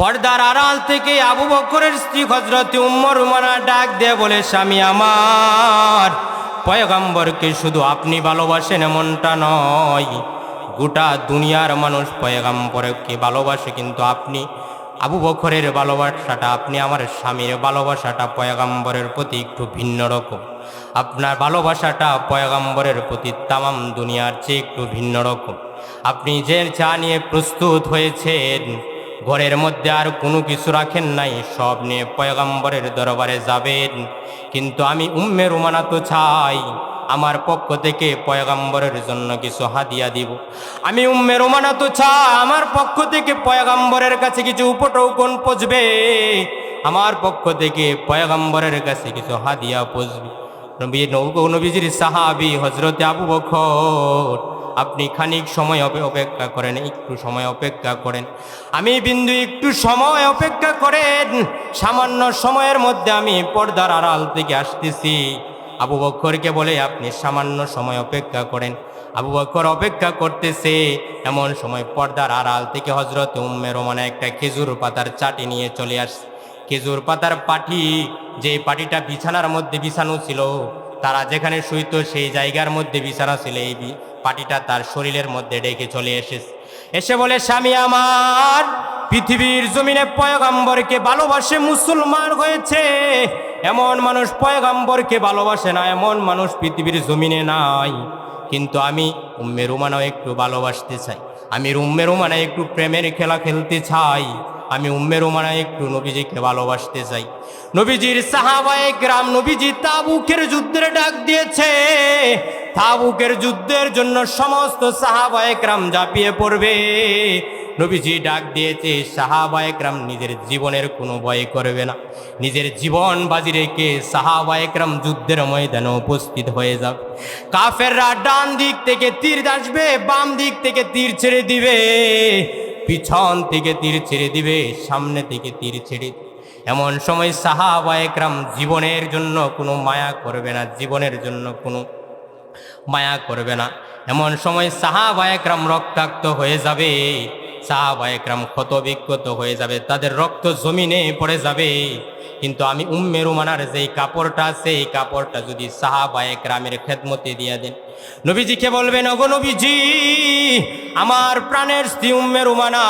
পর্দার আড়াল থেকে আবু বকরের স্ত্রী হজরত উম্মর উমানা ডাক দিয়ে বলে, স্বামী আমার, পয়গম্বরকে শুধু আপনি ভালোবাসেন এমনটা নয়। গোটা দুনিয়ার মানুষ পয়গম্বরকে ভালোবাসে, কিন্তু আপনি আবু বকরের ভালোবাসাটা, আপনি আমার স্বামীর ভালোবাসাটা পয়গম্বরের প্রতি একটু ভিন্ন রকম। আপনার ভালোবাসাটা পয়গম্বরের প্রতি তামাম দুনিয়ার চেয়ে একটু ভিন্ন রকম। আপনি যে চা নিয়ে প্রস্তুত হয়েছেন ঘরের মধ্যে আর কোনো কিছু রাখেন নাই। সব নিয়ে পয়গম্বরের দরবারে যাবেন। কিন্তু আমি উম্মে রুমানা তো চাই। আমার পক্ষ থেকে পয়গম্বরের জন্য কিছু হাদিয়া দিব। আমি উম্মে রুমানা তো চাই। আমার পক্ষ থেকে পয়গম্বরের কাছে কিছু উপটৌকন পচবে আমার পক্ষ থেকে পয়গম্বরের কাছে কিছু হাদিয়া পচবে নবী নবীজির সাহাবি হজরতে আবু বখর আপনি খানিক সময় অপেক্ষা করেন, একটু সময় অপেক্ষা করেন। আমি বিন্দু, একটু সময় অপেক্ষা করেন। সামান্য সময়ের মধ্যে আমি পর্দার আড়াল থেকে আসতেছি। আবু বক্করকে বলে, আপনি সামান্য সময় অপেক্ষা করেন। আবু বক্কর অপেক্ষা করতেছে, এমন সময় পর্দার আড়াল থেকে হজরত উম্মে রোমানা একটা খেজুর পাতার চাটি নিয়ে চলে আসছে খেজুর পাতার পাটি, যে পাটিটা বিছানার মধ্যে বিছানো ছিল, তারা যেখানে শুইতো সেই জায়গার মধ্যে বিছানা ছিল, এই পাটিটা তার শরীরের মধ্যে ডেকে চলে এসেছে। এসে বলে, স্বামী আমার, পৃথিবীর জমিনে পয়গম্বরকে ভালোবাসে মুসলমান হয়েছে। এমন মানুষ পয়গম্বরকে ভালোবাসে না, এমন মানুষ পৃথিবীর জমিনে নাই। কিন্তু আমি উম্মে রুমানাও একটু ভালোবাসতে চাই। আমি উম্মে রুমানা একটু প্রেমের খেলা খেলতে চাই। আমি উম্মে রুমানা একটু নবীজিকে ভালোবাসতে চাই। নবীজির সাহাবায়ে গ্রাম নবীজি তাবুকের যুদ্ধের ডাক দিয়েছে। তাবুকের যুদ্ধের জন্য সমস্ত সাহাবায়করাম ঝাঁপিয়ে পড়বে। নবীজি ডাক দিয়েছে সাহাবায়করাম নিজের জীবনের কোনো ভয় করবে না। নিজের জীবন বাজি রেখে সাহাবায়করাম যুদ্ধের ময়দানে উপস্থিত হয়ে যাবে কাফেররা ডান দিক থেকে তীর আসবে বাম দিক থেকে তীর ছেড়ে দিবে। পিছন থেকে তীর ছেড়ে দিবে, সামনে থেকে তীর ছেড়ে এমন সময় সাহাবায়করাম জীবনের জন্য কোনো মায়া করবে না, জীবনের জন্য কোনো মায়া করবে না। এমন সময় সাহাবা একরাম রক্তাক্ত হয়ে যাবে। সাহাবা একরাম ক্ষত বিক্ষত হয়ে যাবে। তাদের রক্ত জমিনে পড়ে যাবে। কিন্তু আমি উম্মে রুমানার যেই কাপড়টা এই কাপড়টা যদি সাহাবা একরামের খেদমতে দিয়ে দেন। নবীজিকে বলবেন, ওগো নবীজি, আমার প্রাণের স্ত্রী উম্মে রুমানা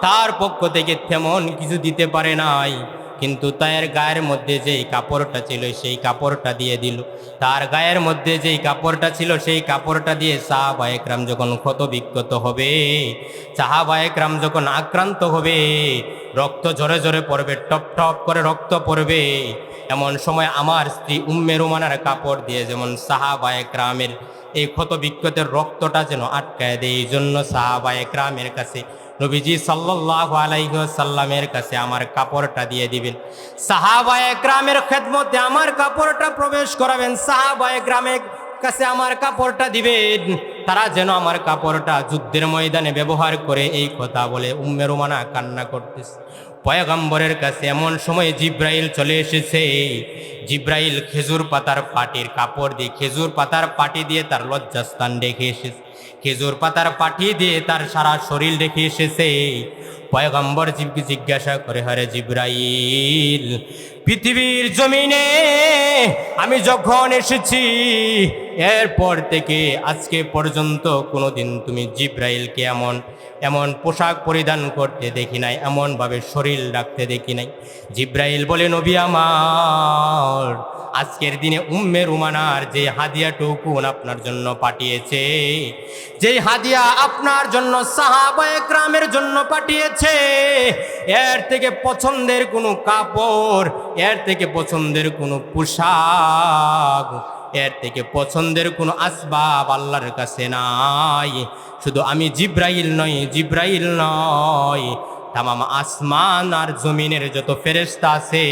তার পক্ষ থেকে তেমন কিছু দিতে পারে নাই। কিন্তু তার গায়ের মধ্যে যেই কাপড়টা ছিল সেই কাপড়টা দিয়ে দিল। তার গায়ের মধ্যে যেই কাপড়টা ছিল সেই কাপড়টা দিয়ে সাহাবা একরাম যখন ক্ষত বিক্ষত হবে, সাহাবা একরাম যখন আক্রান্ত হবে, রক্ত জোরে জোরে পড়বে, টপ টপ করে রক্ত পড়বে। এমন সময় আমার স্ত্রী উম্মে রুমানার কাপড় দিয়ে যেমন সাহাবা একরামের এই ক্ষত বিক্ষতের রক্তটা যেন আটকায় দেয়, এই জন্য সাহাবা একরামের কাছে নবীজি সাল্লাহ আলাইসাল্লামের কাছে আমার কাপড়টা দিয়ে দিবেন। সাহাবায় গ্রামের খেদমতে আমার কাপড়টা প্রবেশ করাবেন। সাহাবায় গ্রামে কাছে আমার কাপড়টা দিবেন। তারা যেন আমার কাপড়টা যুদ্ধের ময়দানে ব্যবহার করে এই কথা বলে উম্মেরুমানা কান্না করতেছে। পয়গম্বরের কাছে এমন সময় জিব্রাইল চলে এসেছে। জিব্রাইল খেজুর পাতার পাটির কাপড় দিয়ে, খেজুর পাতার পাটি দিয়ে তার লজ্জাস্থান দেখে এসেছে। খেজুর পাতার পাটি দিয়ে তার সারা শরীর দেখে এসেছে। পয়গম্বর জিবকে জিজ্ঞাসা করে, হরে জিব্রাইল পৃথিবীর জমিনে আমি যখন এসেছি, এরপর থেকে আজকে পর্যন্ত কোনোদিন তুমি জিব্রাইলকে এমন এমন পোশাক পরিধান করতে দেখি নাই, এমনভাবে শরীর রাখতে দেখি নাই। জিব্রাইল বলে, নবী আমার, আজকের দিনে উম্মে রুমানার যে হাদিয়া টুকুন আপনার জন্য পাঠিয়েছে যে হাদিয়া আপনার জন্য সাহাবায়ে গ্রামের জন্য পাঠিয়েছে, এর থেকে পছন্দের কোনো কাপড় এর থেকে পছন্দের কোনো পোশাক, এর থেকে পছন্দের কোনো আসবাব আল্লাহর কাছে নাই। শুধু আমি জিব্রাইল নই, জিব্রাইল নয় তামাম আসমান আর জমিনের যত ফেরেস্তা আছে,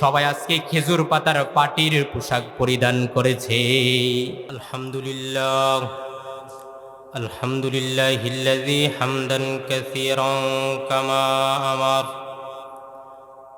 সবাই আজকে খেজুর পাতার পাটির পোশাক পরিধান করেছে। আলহামদুলিল্লাহ। আলহামদুলিল্লাহ হামদান কাসীরান কামা আমার।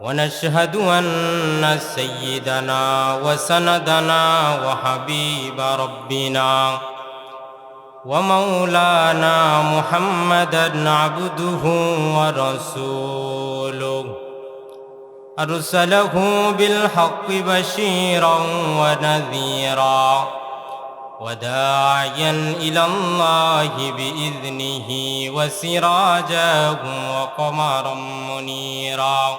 ونشهد أن سيدنا وسندنا وحبيب ربنا ومولانا محمدا عبده ورسوله. أرسله بالحق بشيرا ونذيرا وداعيا إلى الله بإذنه وسراجا وقمرا منيرا.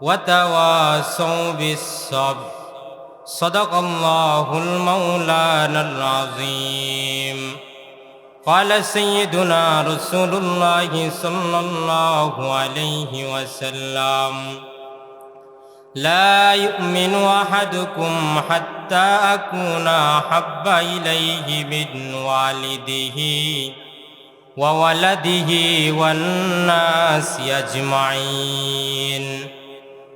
وتواصوا بالصبر. صدق الله المولانا العظيم. قال سيدنا رسول الله صلى الله عليه وسلم لا يؤمن أحدكم حتى أكون أحب إليه من والده وولده والناس أجمعين.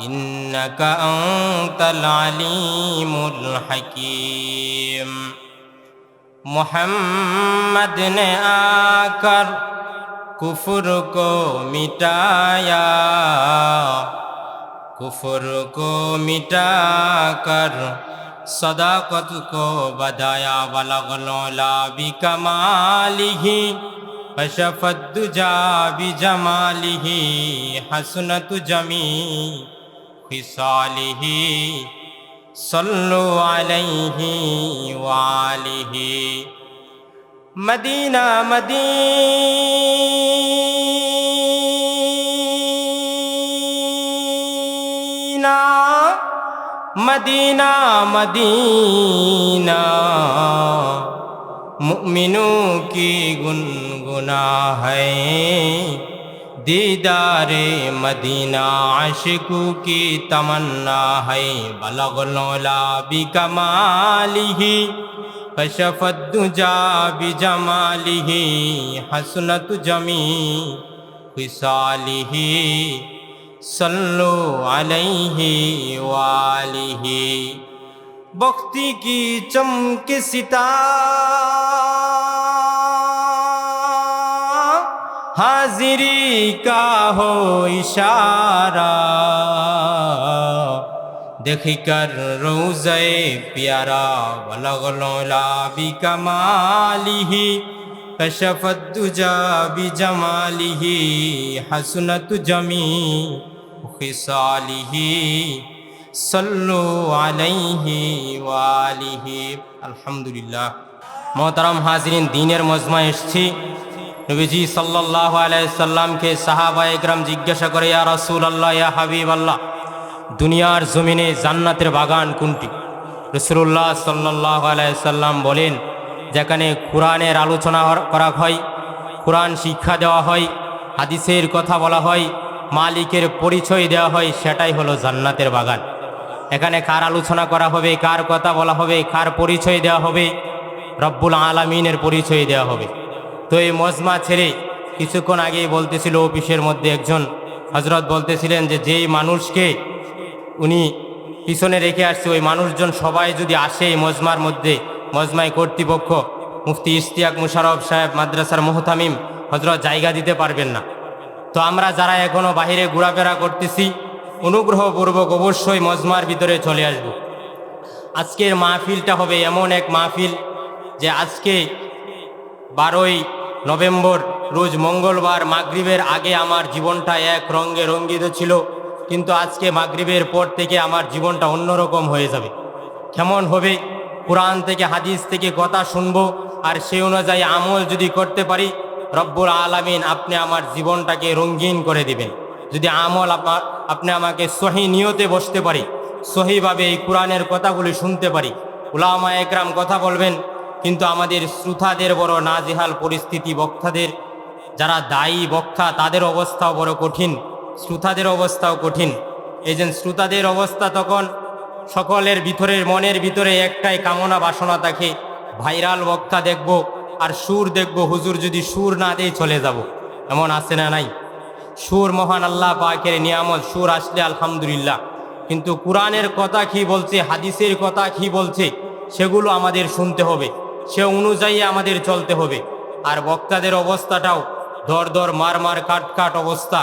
إنك أنت العليم الحكيم محمد نے آ کر کفر کو مٹایا کفر کو مٹا کر صداقت کو بدایا ولا بکمالہ کمالی بجمالہ حسنت جمی خصاله صلوا عليه وآله مدينة مدينة مدينة مدينة مؤمنوں کی گنگنا ہے दीदार मदीना आशिकू की तमन्ना है, बलगलोला कशफद्दुजा भी जमालिही हसनत जमी खिसालिही सल्लो अलैहि वालिही बख्ती की चमक सिता हाजिरी का हो इशारा देखी कर रोज़े प्यारा बलगलोला भी कमालिही कशफत दुजा भी जमालिही हसनत जमी खिसालिही सल्लु अलैहि वालिही আলহামদুলিল্লাহ মহতারাম হাজরিন দিনের মজমা এসছি নবীজি সাল্লাহ আলাইসাল্লামকে সাহাবা একরাম জিজ্ঞাসা করে, ইয়া রাসুল আল্লাহ ইয়া হাবিব আল্লাহ দুনিয়ার জমিনে জান্নাতের বাগান কোনটি? রসুল্লাহ সাল্লাহ আলাইসাল্লাম বলেন, যেখানে কোরআনের আলোচনা করা হয়, কোরআন শিক্ষা দেওয়া হয়, হাদিসের কথা বলা হয়, মালিকের পরিচয় দেওয়া হয়, সেটাই হলো জান্নাতের বাগান। এখানে কার আলোচনা করা হবে, কার কথা বলা হবে, কার পরিচয় দেওয়া হবে, রব্বুল আলমিনের পরিচয় দেওয়া হবে। তো এই মজমা ছেড়ে কিছুক্ষণ আগেই বলতেছিল অফিসের মধ্যে একজন। হজরত বলতেছিলেন যে, যেই মানুষকে উনি পিছনে রেখে আসছে, ওই মানুষজন সবাই যদি আসে এই মজমার মধ্যে, মজমায় কর্তৃপক্ষ, মুফতি ইশতিয়াক মুশারফ সাহেব, মাদ্রাসার মোহতামিম হজরত জায়গা দিতে পারবেন না। তো আমরা যারা এখনও বাহিরে ঘোরাফেরা করতেছি, অনুগ্রহপূর্বক অবশ্যই মজমার ভিতরে চলে আসব। আজকের মাহফিলটা হবে এমন এক মাহফিল যে, আজকে বারোই নভেম্বর, রোজ মঙ্গলবার মাগরিবের আগে আমার জীবনটা এক রঙে রঙ্গিত ছিল, কিন্তু আজকে মাগরিবের পর থেকে আমার জীবনটা অন্যরকম হয়ে যাবে। কেমন হবে? কোরআন থেকে হাদিস থেকে কথা শুনব, আর সেই অনুযায়ী আমল যদি করতে পারি, রব্বুল আলামিন আপনি আমার জীবনটাকে রঙিন করে দিবেন। যদি আমল আপনা- আপনি আমাকে সহি নিয়তে বসতে পারি, সহিভাবে এই কোরআনের কথাগুলি শুনতে পারি। উলামা একরাম কথা বলবেন কিন্তু আমাদের শ্রোতাদের বড় নাজেহাল পরিস্থিতি, বক্তাদের যারা দায়ী বক্তা, তাদের অবস্থাও বড় কঠিন, শ্রোতাদের অবস্থাও কঠিন। এই যে শ্রোতাদের অবস্থা তখন সকলের ভিতরের মনের ভিতরে একটাই কামনা বাসনা থাকে, ভাইরাল বক্তা দেখব আর সুর দেখব, হুজুর যদি সুর না দিয়ে চলে যাব। এমন আছে না নাই? সুর মহান আল্লাহ পাকের নিয়ামত, সুর আসলে আলহামদুলিল্লাহ। কিন্তু কোরআনের কথা কি বলছে, হাদিসের কথা কি বলছে, সেগুলো আমাদের শুনতে হবে। সে অনুযায়ী আমাদের চলতে হবে। আর বক্তাদের অবস্থাটাও দর দর মার মার কাট কাট অবস্থা।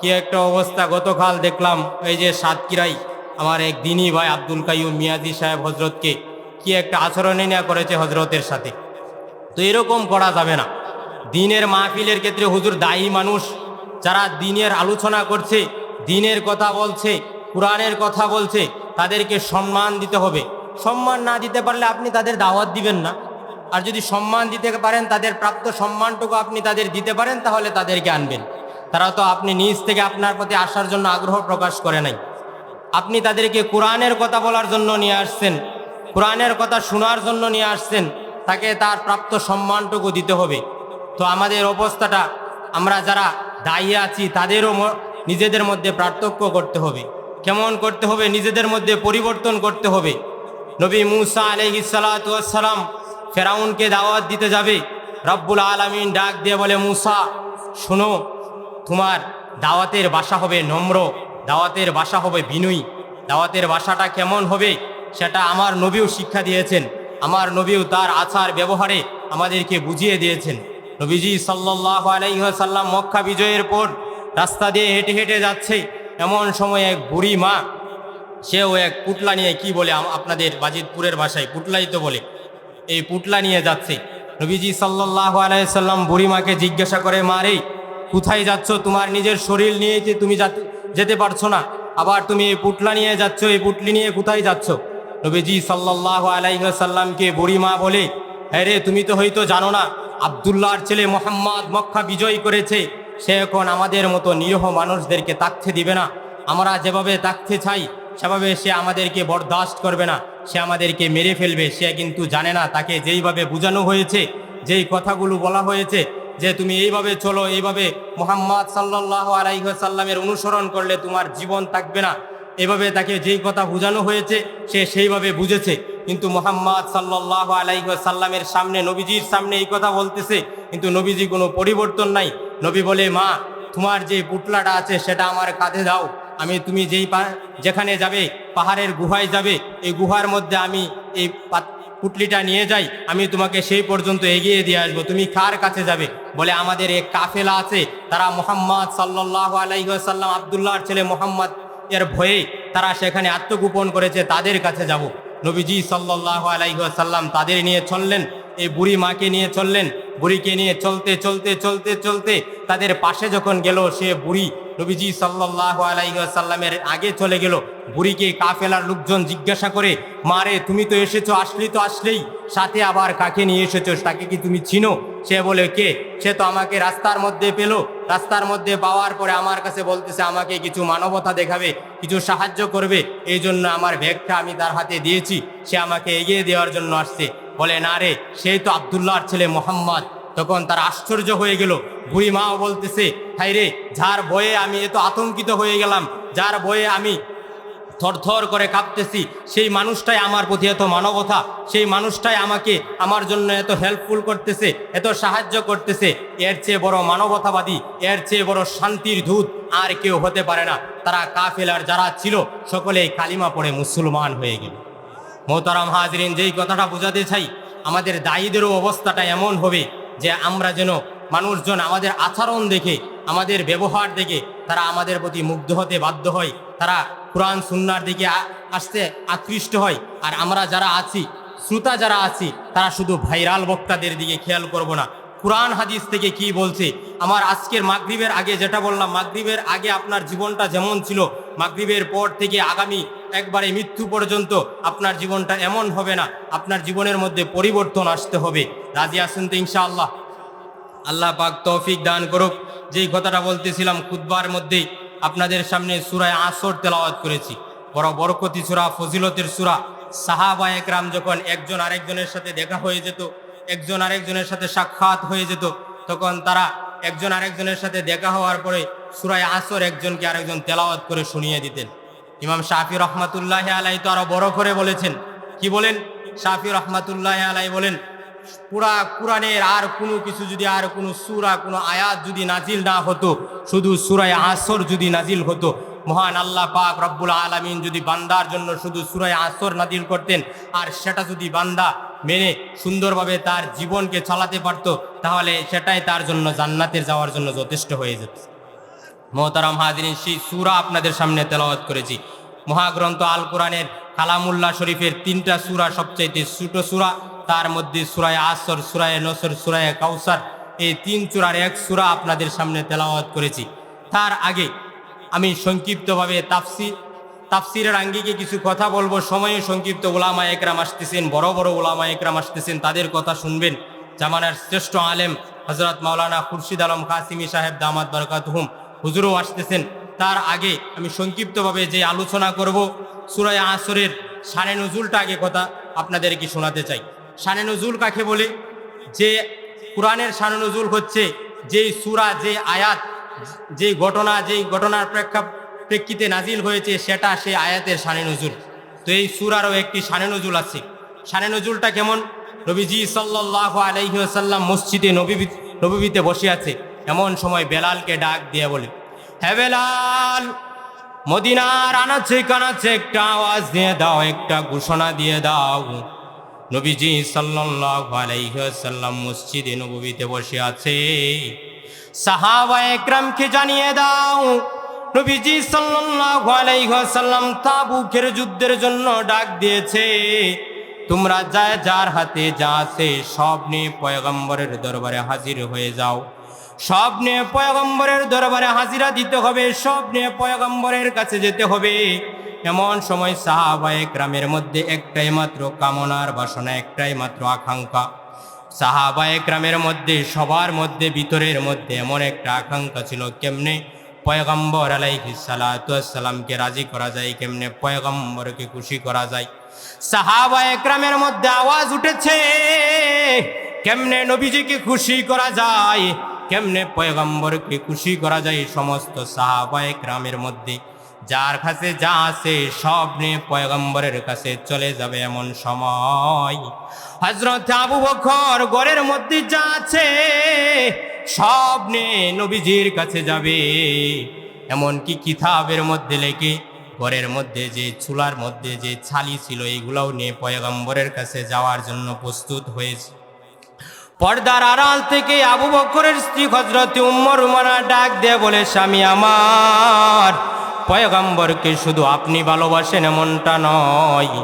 কি একটা অবস্থা, গতকাল দেখলাম এই যে সাতক্ষীরাই, আমার এক দিনই ভাই আব্দুল কাইম মিয়াজি সাহেব হজরতকে কি একটা আচরণে নেওয়া করেছে হজরতের সাথে। তো এরকম করা যাবে না। দিনের মাহফিলের ক্ষেত্রে হুজুর দায়ী মানুষ, যারা দিনের আলোচনা করছে, দিনের কথা বলছে, কোরআনের কথা বলছে, তাদেরকে সম্মান দিতে হবে। সম্মান না দিতে পারলে আপনি তাদের দাওয়াত দিবেন না। আর যদি সম্মান দিতে পারেন, তাদের প্রাপ্ত সম্মানটুকু আপনি তাদের দিতে পারেন, তাহলে তাদেরকে আনবেন। তারা তো আপনি নিজ থেকে আপনার প্রতি আসার জন্য আগ্রহ প্রকাশ করে নাই। আপনি তাদেরকে কোরআনের কথা বলার জন্য নিয়ে আসছেন, কোরআনের কথা শোনার জন্য নিয়ে আসছেন, তাকে তার প্রাপ্ত সম্মানটুকু দিতে হবে। তো আমাদের অবস্থাটা, আমরা যারা দায়ী আছি, তাদেরও নিজেদের মধ্যে পার্থক্য করতে হবে। কেমন করতে হবে? নিজেদের মধ্যে পরিবর্তন করতে হবে। নবী মুসা আলহিসাল্লাম ফেরাউনকে দাওয়াত দিতে যাবে। রব্বুল আলমিন ডাক দিয়ে বলে, মুসা, শোনো, তোমার দাওয়াতের বাসা হবে নম্র, দাওয়াতের বাসা হবে বিনয়ী। দাওয়াতের বাসাটা কেমন হবে সেটা আমার নবীও শিক্ষা দিয়েছেন। আমার নবীও তার আচার ব্যবহারে আমাদেরকে বুঝিয়ে দিয়েছেন। নবীজি সাল্লাহ আলাইসাল্লাম মক্কা বিজয়ের পর রাস্তা দিয়ে হেঁটে হেঁটে যাচ্ছে। এমন সময় এক বুড়ি মা, সেও এক পুটলা নিয়ে কি বলে আপনাদের বাজিতপুরের ভাষায় পুটলাই তো বলে। এই পুটলা নিয়ে যাচ্ছে। নবীজি সাল্লাহ আলাইসাল্লাম বুড়িমাকে জিজ্ঞাসা করে মারে কোথায় যাচ্ছ? তোমার নিজের শরীর নিয়ে যে তুমি যাতে- যেতে পারছ না। আবার তুমি এই পুটলা নিয়ে যাচ্ছ, এই পুটলি নিয়ে কোথায় যাচ্ছ? নবীজি সাল্লাহ আলাইসাল্লামকে বুড়িমা বলে হ্যাঁ রে, তুমি তো হয়তো জানো না, আবদুল্লাহর ছেলে মোহাম্মদ মক্কা বিজয় করেছে। সে এখন আমাদের মতো নিরীহ মানুষদেরকে তাকতে দিবে না। আমরা যেভাবে তাকতে চাই, সেভাবে সে আমাদেরকে বরদাস্ত করবে না। সে আমাদেরকে মেরে ফেলবে, সে কিন্তু জানে না, তাকে যেইভাবে বোঝানো হয়েছে, যেই কথাগুলো বলা হয়েছে, যে তুমি এইভাবে চলো, এইভাবে মোহাম্মদ সাল্লাহ আলাইসাল্লামের অনুসরণ করলে তোমার জীবন থাকবে না। এভাবে তাকে যেই কথা বোঝানো হয়েছে, সে সেইভাবে বুঝেছে। কিন্তু মোহাম্মদ সাল্লাহ আলাইসাল্লামের সামনে, নবীজির সামনে এই কথা বলতেছে, কিন্তু নবীজি কোনো পরিবর্তন নাই। নবী বলে, মা, তোমার যে পুটলাটা আছে, সেটা আমার কাঁধে দাও। আমি, তুমি যেই পা- যেখানে যাবে পাহাড়ের গুহায় যাবে, এই গুহার মধ্যে আমি এই পুটলিটা নিয়ে যাই, আমি তোমাকে সেই পর্যন্ত এগিয়ে দিয়ে আসব, তুমি কার কাছে যাবে? বলে আমাদের এক কাফেলা আছে, তারা মোহাম্মদ সাল্লাহ আলাইসাল্লাম আবদুল্লাহর ছেলে মোহাম্মদ এর ভয়ে তারা সেখানে আত্মগোপন করেছে, তাদের কাছে যাব। নবীজি সাল্লাহ আলাইসাল্লাম তাদের নিয়ে চললেন, এই বুড়ি মাকে নিয়ে চললেন, বুড়িকে নিয়ে চলতে চলতে চলতে চলতে তাদের পাশে যখন গেল, সে বুড়ি নবীজি সাল্লাহ আলাইসাল্লামের আগে চলে গেল। বুড়িকে কাফেলার লোকজন জিজ্ঞাসা করে মারে তুমি তো এসেছ, আসলি তো আসলেই। সাথে আবার কাকে নিয়ে এসেছ, তাকে কি তুমি চিনো? সে বলে, কে? সে তো আমাকে রাস্তার মধ্যে পেল। রাস্তার মধ্যে পাওয়ার পরে আমার কাছে বলতেছে, আমাকে কিছু মানবতা দেখাবে, কিছু সাহায্য করবে। এই জন্য আমার ব্যাগটা আমি তার হাতে দিয়েছি। সে আমাকে এগিয়ে দেওয়ার জন্য আসছে। বলে, না রে সেই তো আবদুল্লাহর ছেলে মোহাম্মদ। তখন তার আশ্চর্য হয়ে গেল। বুড়ি মাও বলতেছে হাই রে, যার বয়ে আমি এত আতঙ্কিত হয়ে গেলাম, যার বয়ে আমি থরথর করে কাঁপতেছি, সেই মানুষটাই আমার প্রতি এত মানবতা, সেই মানুষটাই আমাকে আমার জন্য এত হেল্পফুল করতেছে, এত সাহায্য করতেছে। এর চেয়ে বড় মানবতাবাদী, এর চেয়ে বড় শান্তির দূত আর কেউ হতে পারে না। তারা কাফেলার যারা ছিল, সকলেই কালিমা পড়ে মুসলমান হয়ে গেল। মোহতারাম হাজরিন, যেই কথাটা বোঝাতে চাই, আমাদের দায়ীদেরও অবস্থাটা এমন হবে যে আমরা যেন মানুষজন আমাদের আচরণ দেখে, আমাদের ব্যবহার দেখে তারা আমাদের প্রতি মুগ্ধ হতে বাধ্য হয়, তারা কোরআন, সুন্নার দিকে আসতে আকৃষ্ট হয়। আর আমরা যারা আছি, শ্রোতা যারা আছি, তারা শুধু ভাইরাল বক্তাদের দিকে খেয়াল করব না। কোরআন হাদিস থেকে কি বলছে? আমার আজকের মাগরিবের আগে যেটা বললাম, মাগরিবের আগে আপনার জীবনটা যেমন ছিল মাগরিবের পর থেকে আগামী একবারে মৃত্যু পর্যন্ত আপনার জীবনটা এমন হবে না, আপনার জীবনের মধ্যে পরিবর্তন আসতে হবে। রাজি আসুন তো ইনশাআল্লাহ? আল্লাহ পাক তৌফিক দান করুক। যেই কথাটা বলতেছিলাম খুদ্বার মধ্যে আপনাদের সামনে সুরায় আসর তেলাওয়াত করেছি। বড় বরকতি সুরা, ফজিলতের সুরা। সাহাবা একরাম যখন একজন আরেকজনের সাথে দেখা হয়ে যেত, একজন আরেকজনের সাথে সাক্ষাৎ হয়ে যেত, তখন তারা একজন আরেকজনের সাথে দেখা হওয়ার পরে সুরায় আসর একজনকে আরেকজন তেলাওয়াত করে শুনিয়ে দিতেন। ইমাম শাফি রহমাতুল্লাহ আলাই তো আরও বড় করে বলেছেন। কি বলেন? শাফি রহমাতুল্লাহ আলাই বলেন, পুরা কোরআনের আর কোনো কিছু যদি, আর কোনো সুরা, কোনো আয়াত যদি নাজিল না হতো, শুধু সুরায় আসর যদি নাজিল হতো মহান আল্লাহ পাক রব্বুল আলমিন যদি বান্দার জন্য শুধু সুরায় আসর নাজিল করতেন, আর সেটা যদি বান্দা মেনে সুন্দরভাবে তার জীবনকে চালাতে পারতো, তাহলে সেটাই তার জন্য জান্নাতের যাওয়ার জন্য যথেষ্ট হয়ে যেত। মোহতারাম হাজরিন, সেই সুরা আপনাদের সামনে তেলাওয়াত করেছি। মহাগ্রন্থ আল কোরআনের কালামুল্লাহ শরীফের তিনটা সুরা, সবচাইতে ছোট সুরা, তার মধ্যে সুরায় আসর, সুরায় নসর, সুরায় কাউসার, এই তিন চূড়ার এক সুরা আপনাদের সামনে তেলাওয়াত করেছি। তার আগে আমি সংক্ষিপ্তভাবে তাফসি তাফসিরের আঙ্গিকে কিছু কথা বলব। সময়ে সংক্ষিপ্ত ওলামা একরাম আসতেছেন, বড় বড় ওলামা একরাম আসতেছেন, তাদের কথা শুনবেন। জামানার শ্রেষ্ঠ আলেম হজরত মাওলানা খুরশিদ আলম কাসিমি সাহেব দামাত বরকাত হুম হুজুরও আসতেছেন। তার আগে আমি সংক্ষিপ্তভাবে যে আলোচনা করব সুরায় আসরের শানে নজুলটা আগে কথা আপনাদেরকে শোনাতে চাই। শানে নজুল কাকে বলে? যে কোরআনের শানে নজুল হচ্ছে, যেই সুরা যে আয়াত যে ঘটনা যেই ঘটনার প্রেক্ষা প্রেক্ষিতে নাজিল হয়েছে, সেটা সেই আয়াতের শানে নজুল। তো এই সুরারও একটি শানে নজুল আছে। শানে নজুলটা কেমন? নবীজি সাল্লাহ আলহিহাসাল্লাম মসজিদে নবী নবীতে বসে আছে। এমন সময় বেলালকে ডাক দিয়ে বলে হ্যাঁ বেলাল, মদিনার আনাচ্ছে কানাচ্ছে একটা আওয়াজ দিয়ে দাও, একটা ঘোষণা দিয়ে দাও। নবীজি সাল্লাল্লাহু আলাইহি ওয়াসাল্লাম মসজিদে নববীতে বসে আছে। সাহাবা একরামকে জানিয়ে দাও, নবীজি সাল্লাল্লাহু আলাইহি ওয়াসাল্লাম তাবুকের যুদ্ধের জন্য ডাক দিয়েছে। তোমরা যা যার হাতে যা আছে সব নিয়ে পয়গম্বরের দরবারে হাজির হয়ে যাও। সব নিয়ে পয়গম্বরের দরবারে হাজিরা দিতে হবে, সব নিয়ে পয়গম্বরের কাছে যেতে হবে। এমন সময় সাহাবায়ে গ্রামের মধ্যে একটাই মাত্র কামনার বাসনা, একটাই মাত্র আকাঙ্ক্ষা। সাহাবায়ে গ্রামের মধ্যে, সবার মধ্যে, ভিতরের মধ্যে এমন একটা আকাঙ্ক্ষা ছিল, কেমনে পয়গম্বর আলাইহি সালাতামকে রাজি করা যায়, কেমনে পয়গম্বরকে খুশি করা যায়। সাহাবা একরামের মধ্যে আওয়াজ উঠেছে, কেমনে নবীজিকে খুশি করা যায়, কেমনে পয়গম্বরকে খুশি করা যায়, সমস্ত সাহাবা একরামের মধ্যে। যার কাছে যা আছে সব নিয়ে পয়গম্বরের কাছে চলে যাবে এমন সময়। হজরত আবু বকর ঘরের মধ্যে যা আছে সব নিয়ে নবীজির কাছে যাবে। এমন কি কিতাবের মধ্যে লেগে ঘরের মধ্যে যে চুলার মধ্যে যে ছালি ছিল এইগুলাও নিয়ে পয়গম্বরের কাছে যাওয়ার জন্য প্রস্তুত হয়েছে। পর্দার আড়াল থেকে আবু বকরের স্ত্রী হজরত উম্মর উমানা ডাক দিয়ে বলে, স্বামী আমার পয়গম্বরকে শুধু আপনি ভালোবাসেন এমনটা নয়।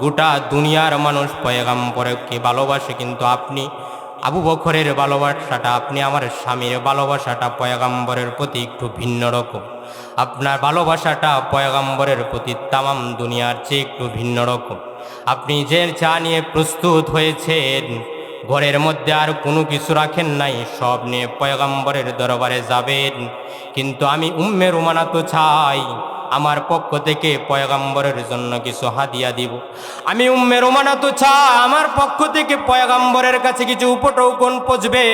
গোটা দুনিয়ার মানুষ পয়গম্বরকে ভালোবাসে, কিন্তু আপনি আবু বকরের ভালোবাসাটা, আপনি আমার স্বামীর ভালোবাসাটা পয়গম্বরের প্রতি একটু ভিন্ন রকম। আপনার ভালোবাসাটা পয়গম্বরের প্রতি তামাম দুনিয়ার চেয়ে একটু ভিন্ন রকম। আপনি যে চা নিয়ে প্রস্তুত হয়েছেন ঘরের মধ্যে আর কোনো কিছু রাখেন নাই। সব নিয়ে পয়গম্বরের দরবারে যাবেন। কিন্তু আমি উম্মে রুমানা তো চাই। আমার পক্ষ থেকে পয়গম্বরের জন্য কিছু হাদিয়া দিব। আমি উম্মে রোমানা তো চা আমার পক্ষ থেকে পয়গম্বরের কাছে কিছু উপটৌকন পচবে।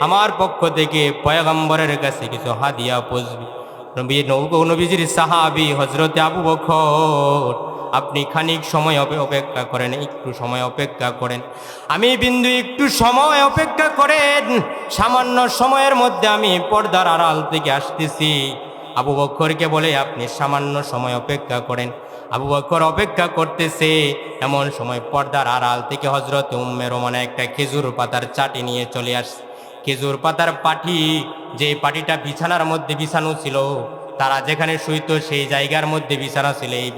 আমার পক্ষ থেকে পয়গম্বরের কাছে কিছু হাদিয়া পচবে। নবী নবীজির সাহাবি হজরতে আবু বকর। আপনি খানিক সময় অপে- অপেক্ষা করেন, একটু সময় অপেক্ষা করেন। আমি বিন্দু একটু সময় অপেক্ষা করেন, সামান্য সময়ের মধ্যে আমি পর্দার আড়াল থেকে আসতেছি। আবু বক্ষরকে বলে, আপনি সামান্য সময় অপেক্ষা করেন। আবু বক্কর অপেক্ষা করতেছে, এমন সময় পর্দার আড়াল থেকে হজরত উম্মে রোমানা একটা খেজুর পাতার চাটি নিয়ে চলে আসছে। খেজুর পাতার পাটি, যে পাটিটা বিছানার মধ্যে বিছানো ছিল, তারা যেখানে শুইতো সেই জায়গার মধ্যে বিছানা ছিল। এই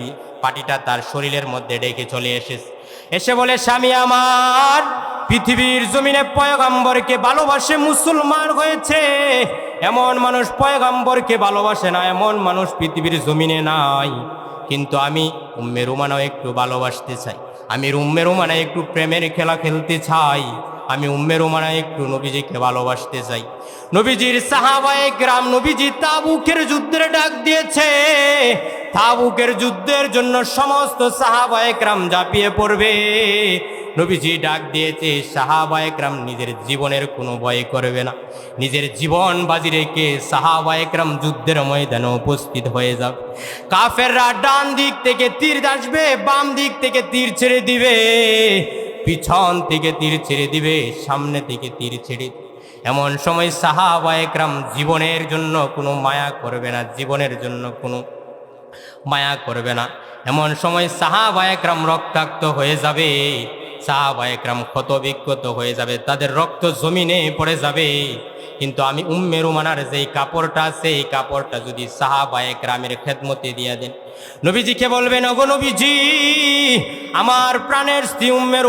পাটিটা তার শরীরের মধ্যে ডেকে চলে এসেছে এসে বলে, স্বামী আমার, পৃথিবীর জমিনে পয়গম্বরকে ভালোবাসে মুসলমান হয়েছে। এমন মানুষ পয়গম্বরকে ভালোবাসে না, এমন মানুষ পৃথিবীর জমিনে নাই। কিন্তু আমি উম্মে রুমানাও একটু ভালোবাসতে চাই। আমি উম্মে রুমানা একটু প্রেমের খেলা খেলতে চাই। আমি উম্মের উমানায় একটু নবীজিকে ভালোবাসতে চাই। নবীজির সাহাবায় গ্রাম নবীজি তাবুকের যুদ্ধের ডাক দিয়েছে। তাবুকের যুদ্ধের জন্য সমস্ত সাহাবায়করাম ঝাঁপিয়ে পড়বে। নবীজি ডাক দিয়েছে সাহাবায়করাম নিজের জীবনের কোনো ভয় করবে না। নিজের জীবন বাজি রেখে সাহাবায়করাম যুদ্ধের ময়দানে উপস্থিত হয়ে যাবে। কাফেররা ডান দিক থেকে তীর আসবে বাম দিক থেকে তীর ছেড়ে দিবে। পিছন থেকে তীর ছেড়ে দিবে, সামনে থেকে তীর ছেড়ে দিবে। এমন সময় সাহাবায়করাম জীবনের জন্য কোনো মায়া করবে না, জীবনের জন্য কোনো মায়া করবে না। এমন সময় সাহাবায়করাম রক্তাক্ত হয়ে যাবে সাহাবায়করাম ক্ষত বিক্ষত হয়ে যাবে, তাদের রক্ত জমিনে পড়ে যাবে। কিন্তু আমি উম্মে রুমানার যেই কাপড়টা এই কাপড়টা যদি সাহাবায়করামের খেদমতে দিয়ে দেন, নবীজিকে বলবেন, ওগো নবীজি, আমার প্রাণের স্ত্রী উম্মে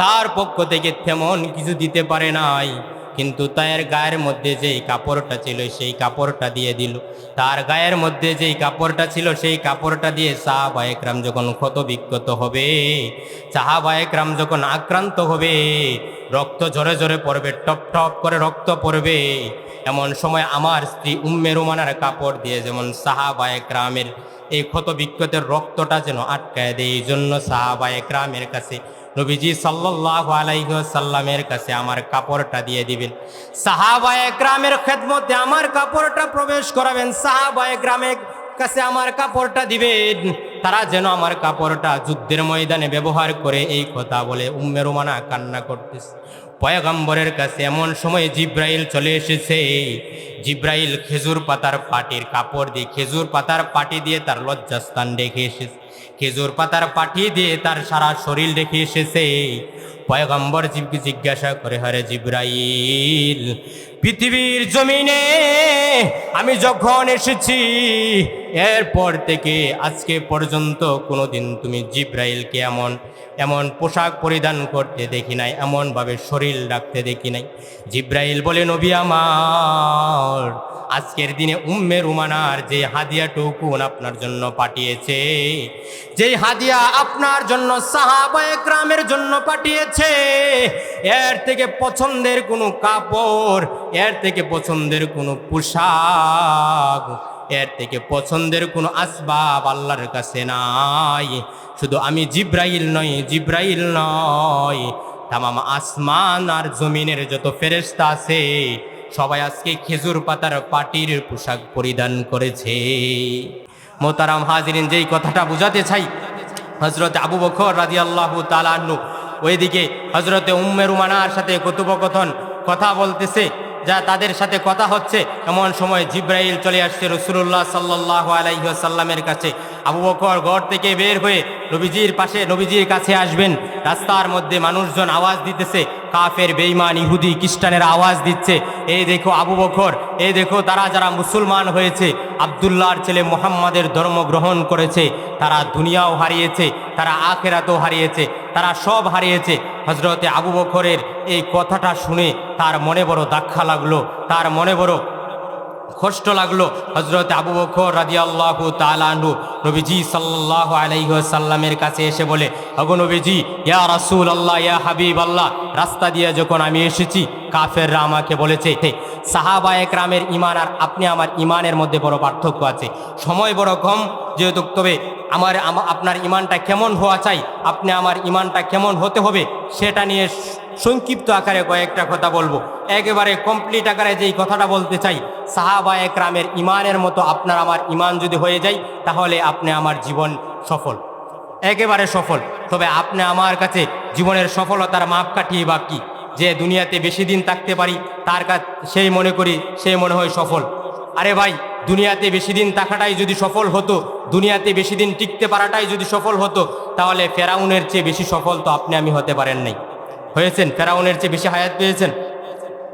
তার পক্ষ থেকে তেমন কিছু দিতে পারে নাই। কিন্তু তার গায়ের মধ্যে যেই কাপড়টা ছিল, সেই কাপড়টা দিয়ে দিল। তার গায়ের মধ্যে যেই কাপড়টা ছিল, সেই কাপড়টা দিয়ে সাহাবায়করাম যখন ক্ষত বিক্ষত হবে সাহাবায়করাম যখন আক্রান্ত হবে, রক্ত ঝরে ঝরে পড়বে, টপ টপ করে রক্ত পড়বে। এমন সময় আমার স্ত্রী উম্মে রুমানার কাপড় দিয়ে যেমন সাহাবায়করামের এই ক্ষত বিক্ষতের রক্তটা যেন আটকায় দেয়, এই জন্য সাহাবায়করামের কাছে নবীজি সাল্লাহ আলাইসাল্লামের কাছে আমার কাপড়টা দিয়ে দিবেন। সাহাবায়ে গ্রামের খেদমতে আমার কাপড়টা প্রবেশ করাবেন। সাহাবায়ে গ্রামের কাছে আমার কাপড়টা দিবেন। তারা যেন আমার কাপড়টা যুদ্ধের ময়দানে ব্যবহার করে এই কথা বলে উম্মে রোমানা কান্না করতেছে। পয়গম্বরের কাছে এমন সময় জিব্রাইল চলে এসেছে। জিব্রাইল খেজুর পাতার পাটির কাপড় দিয়ে খেজুর পাতার পাটি দিয়ে তার লজ্জাস্থান রেখে এসেছে। খেজুর পাতার পাঠিয়ে দিয়ে তার সারা শরীর রেখে এসেছে। পয়গম্বর জীবকে জিজ্ঞাসা করে, হরে জিব্রাইল, পৃথিবীর জমিনে আমি যখন এসেছি, এরপর থেকে আজকে পর্যন্ত কোনোদিন তুমি জিব্রাইলকে এমন এমন পোশাক পরিধান করতে দেখি নাই, এমনভাবে শরীর রাখতে দেখি নাই। জিব্রাইল বলে, নবী আমার, আজকের দিনে উম্মে রুমানার যে হাদিয়াটুকুন আপনার জন্য পাঠিয়েছে, যেই হাদিয়া আপনার জন্য সাহাবায়ে গ্রামের জন্য পাঠিয়েছে, এর থেকে পছন্দের কোনো কাপড়, এর থেকে পছন্দের কোনো পোশাক এর থেকে পছন্দের কোনো আসবাব আল্লাহর কাছে নাই। শুধু আমি জিব্রাইল নই, জিব্রাইল নয়। তামাম আসমান আর জমিনের যত ফেরেস্তা আছে, সবাই আজকে খেজুর পাতার পাটির পোশাক পরিধান করেছে। মোতারাম হাজিরিন, যেই কথাটা বুঝাতে চাই হজরত আবু বখর রাজি আল্লাহ তালান্নু ওইদিকে হজরতে উম্মের উমানার সাথে কথোপকথন, কথা বলতেছে। যা তাদের সাথে কথা হচ্ছে। এমন সময় জিব্রাইল চলে আসছে রসুল্লাহ সাল্লাহ আলাইসাল্লামের কাছে। আবু বকর ঘর থেকে বের হয়ে নবীজির পাশে নবীজির কাছে আসবেন। রাস্তার মধ্যে মানুষজন আওয়াজ দিতেছে। কাফের বেইমান ইহুদি, খ্রিস্টানের আওয়াজ দিচ্ছে। এই দেখো আবু বকর এই দেখো তারা যারা মুসলমান হয়েছে। আবদুল্লাহর ছেলে মোহাম্মদের ধর্ম গ্রহণ করেছে। তারা দুনিয়াও হারিয়েছে, তারা আখেরাতও হারিয়েছে। তারা সব হারিয়েছে। হজরতে আবু বখরের এই কথাটা শুনে তার মনে বড় দাক্ষা লাগল, তার মনে বড় কষ্ট লাগল। হজরত আবু বখর রাজি আল্লাহ তালু নবীজি সাল্লাহ আলাইসাল্লামের কাছে এসে বলে, অগো নবীজি, ইয়া রাসুল আল্লাহ ইয়া হাবিব আল্লাহ রাস্তা দিয়ে যখন আমি এসেছি কাফেররা আমাকে বলেছে সাহাবা একরামের ইমান আর আপনি আমার ইমানের মধ্যে বড় পার্থক্য আছে। সময় বড় কম যেহেতু, তবে আমার আপনার ইমানটা কেমন হওয়া চাই, আপনি আমার ইমানটা কেমন হতে হবে সেটা নিয়ে সংক্ষিপ্ত আকারে কয়েকটা কথা বলব। একেবারে কমপ্লিট আকারে যেই কথাটা বলতে চাই, সাহাবা একরামের ইমানের মতো আপনার আমার ইমান যদি হয়ে যায়, তাহলে আপনি আমার জীবন সফল। একেবারে সফল। তবে আপনি আমার কাছে জীবনের সফলতার মাপকাঠি বা কি? যে দুনিয়াতে বেশি দিন থাকতে পারি, তার কাছে সেই মনে করি সেই মনে হয় সফল। আরে ভাই, দুনিয়াতে বেশি দিন থাকাটাই যদি সফল হতো, দুনিয়াতে বেশি দিন টিকতে পারাটাই যদি সফল হতো, তাহলে ফেরাউনের চেয়ে বেশি সফল তো আপনি আমি হতে পারেন নাই। হয়েছেন? ফেরাউনের চেয়ে বেশি হায়াত পেয়েছেন?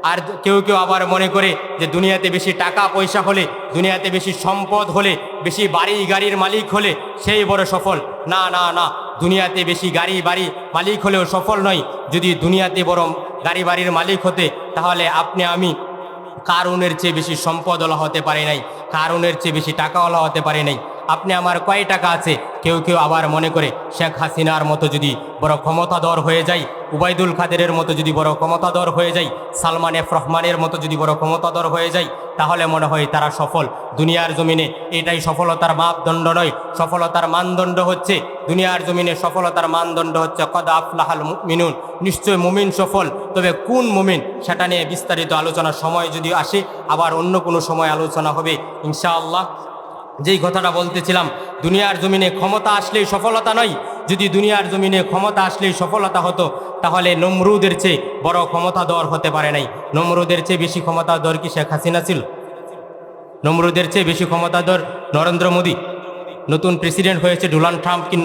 আর কেউ কেউ আবার মনে করে যে দুনিয়াতে বেশি টাকা পয়সা হলে, দুনিয়াতে বেশি সম্পদ হলে, বেশি বাড়ি গাড়ির মালিক হলে, সেই বড় সফল। না না না দুনিয়াতে বেশি গাড়ি বাড়ি মালিক হলেও সফল নয়। যদি দুনিয়াতে বরং গাড়ি বাড়ির মালিক হতে, তাহলে আপনি আমি কারণের চেয়ে বেশি সম্পদওয়ালা হতে পারে নাই, কারুনের চেয়ে বেশি টাকাওয়ালা হতে পারে নাই। আপনি আমার কয় টাকা আছে? কেউ কেউ আবার মনে করে, শেখ হাসিনার মতো যদি বড় ক্ষমতাধর হয়ে যায় উবাইদুল কাদেরের মতো যদি বড় ক্ষমতাধর হয়ে যায় সালমান এফ রহমানের মতো যদি বড় ক্ষমতাধর হয়ে যায় তাহলে মনে হয় তারা সফল। দুনিয়ার জমিনে এটাই সফলতার মাপদণ্ড নয়, সফলতার মানদণ্ড হচ্ছে, দুনিয়ার জমিনে সফলতার মানদণ্ড হচ্ছে, কদ আফলাহাল মিনুন নিশ্চয় মুমিন সফল, তবে কোন মুমিন? সেটা নিয়ে বিস্তারিত আলোচনার সময় যদি আসে, আবার অন্য কোনো সময় আলোচনা হবে, ইনশাআল্লাহ। যেই কথাটা বলতেছিলাম, দুনিয়ার জমিনে ক্ষমতা আসলেই সফলতা নয়। যদি দুনিয়ার জমিনে ক্ষমতা আসলেই সফলতা হতো, তাহলে নমরুদের চেয়ে বড় ক্ষমতা দর হতে পারে নাই। নমরুদের চেয়ে বেশি ক্ষমতা দর কি শেখ হাসিনা ছিল? নমরুদের চেয়ে বেশি ক্ষমতা দর নরেন্দ্র মোদী। নতুন প্রেসিডেন্ট হয়েছে ডোনাল্ড ট্রাম্প কি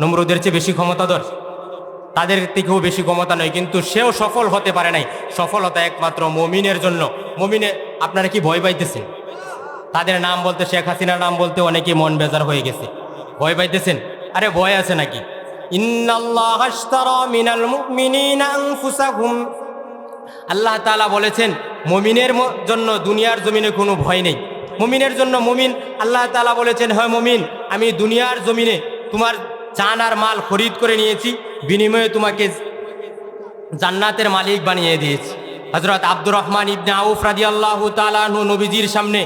নমরুদের চেয়ে বেশি ক্ষমতা দর তাদের থেকেও বেশি ক্ষমতা নয়, কিন্তু সেও সফল হতে পারে নাই। সফলতা একমাত্র মমিনের জন্য। মমিনে, আপনারা কি ভয় পাইতেছেন? তাদের নাম বলতে শেখ হাসিনার নাম বলতে অনেকে মন বেজার হয়ে গেছে। ভয় পাইতেছেন? আরে ভয় আছে নাকি? আল্লাহ তাআলা বলেছেন, মুমিনের জন্য দুনিয়ার জমিনে কোনো ভয় নেই। মুমিনের জন্য মুমিন, আল্লাহ তালা বলেছেন হয় মুমিন, আমি দুনিয়ার জমিনে তোমার চান আর মাল খরিদ করে নিয়েছি, বিনিময়ে তোমাকে জান্নাতের মালিক বানিয়ে দিয়েছি। হজরত আব্দুর রহমান ইবনে আউফ রাদি আল্লাহ তালু নবীজির সামনে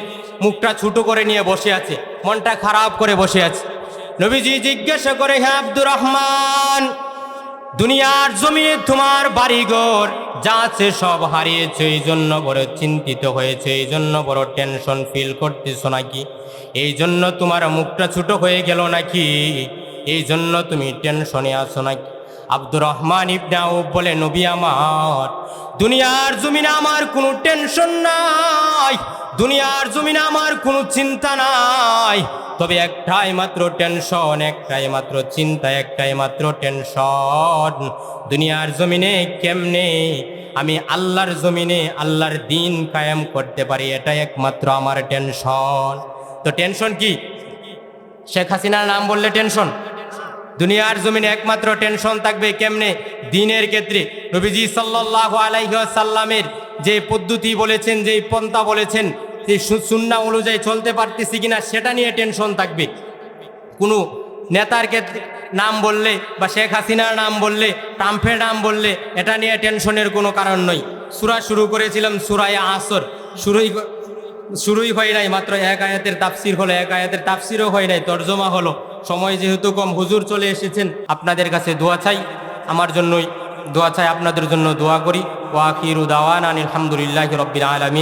মুখটা ছোট করে নিয়ে বসে আছে, মনটা খারাপ করে বসে আছে। নবীজি জিজ্ঞাসা করে হ্যাঁ আব্দুর রহমান, দুনিয়ার জমিনে তোমার বাড়িঘর যা আছে সব হারিয়েছে, এই জন্য বড় চিন্তিত হয়েছে, এই জন্য বড় টেনশন ফিল করতেছো নাকি? এই জন্য তোমার মুখটা ছোট হয়ে গেল নাকি? এই জন্য তুমি টেনশনে আছো নাকি? আব্দুর রহমান ইবনে আউফ বলে, নবী আমার দুনিয়ার জমিনে আমার কোনো টেনশন নাই। দুনিয়ার জমিনে আমার কোনো চিন্তা নাই। তবে একটাই মাত্র টেনশন, একটাই মাত্র চিন্তা, একটাই মাত্র টেনশন। দুনিয়ার জমিনে কেমনে আমি আল্লাহর জমিনে আল্লাহর দিন কায়েম করতে পারি এটা একমাত্র আমার টেনশন। তো টেনশন কি? শেখ হাসিনার নাম বললে টেনশন? দুনিয়ার জমিনে একমাত্র টেনশন থাকবে কেমনে? দিনের ক্ষেত্রে। নবীজি সাল্লাহ আলাইসাল্লামের যে পদ্ধতি বলেছেন যে পন্থা বলেছেন, সেই সুন্না অনুযায়ী চলতে পারতেছি কিনা, সেটা নিয়ে টেনশন থাকবে। কোনো নেতার ক্ষেত্রে নাম বললে বা শেখ হাসিনার নাম বললে, ট্রাম্পের নাম বললে, এটা নিয়ে টেনশনের কোনো কারণ নয় সুরা শুরু করেছিলাম সুরায় আসর। শুরুই শুরুই হয় নাই, মাত্র এক আয়াতের তাফসির হলো, এক আয়াতের তাফসিরও হয় নাই, তর্জমা হলো। সময় যেহেতু কম, হুজুর চলে এসেছেন, আপনাদের কাছে দোয়া চাই। আমার জন্যই দোয়া চাই, আপনাদের জন্য দোয়া করি। ওয়াকিরু দাওয়ান আলহামদুলিল্লাহ রব্বিল আলমী